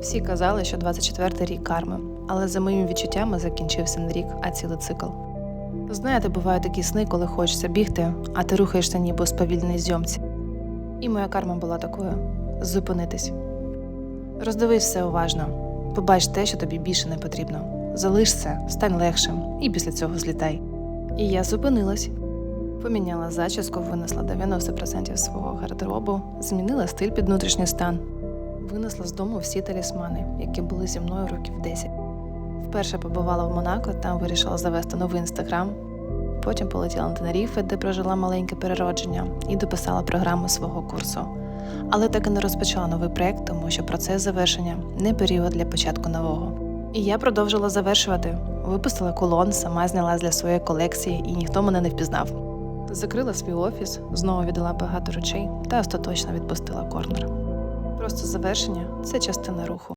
Всі казали, що 24-й рік карми, але за моїми відчуттями закінчився не рік, а цілий цикл. Знаєте, бувають такі сни, коли хочеться бігти, а ти рухаєшся ніби у сповільненій зйомці. І моя карма була такою зупинитись. Роздивись все уважно, побач те, що тобі більше не потрібно. Залиш це, стань легшим, і після цього злітай. І я зупинилась. Поміняла зачіску, винесла 90% свого гардеробу, змінила стиль під внутрішній стан. Винесла з дому всі талісмани, які були зі мною років 10. Вперше побувала в Монако, там вирішила завести новий інстаграм. Потім полетіла на Тенеріфе, де прожила маленьке переродження, і дописала програму свого курсу. Але так і не розпочала новий проєкт, тому що процес завершення не період для початку нового. І я продовжила завершувати. Випустила кулон, сама зняла для своєї колекції, і ніхто мене не впізнав. Закрила свій офіс, знову віддала багато речей та остаточно відпустила корнер. Просто завершення це частина руху.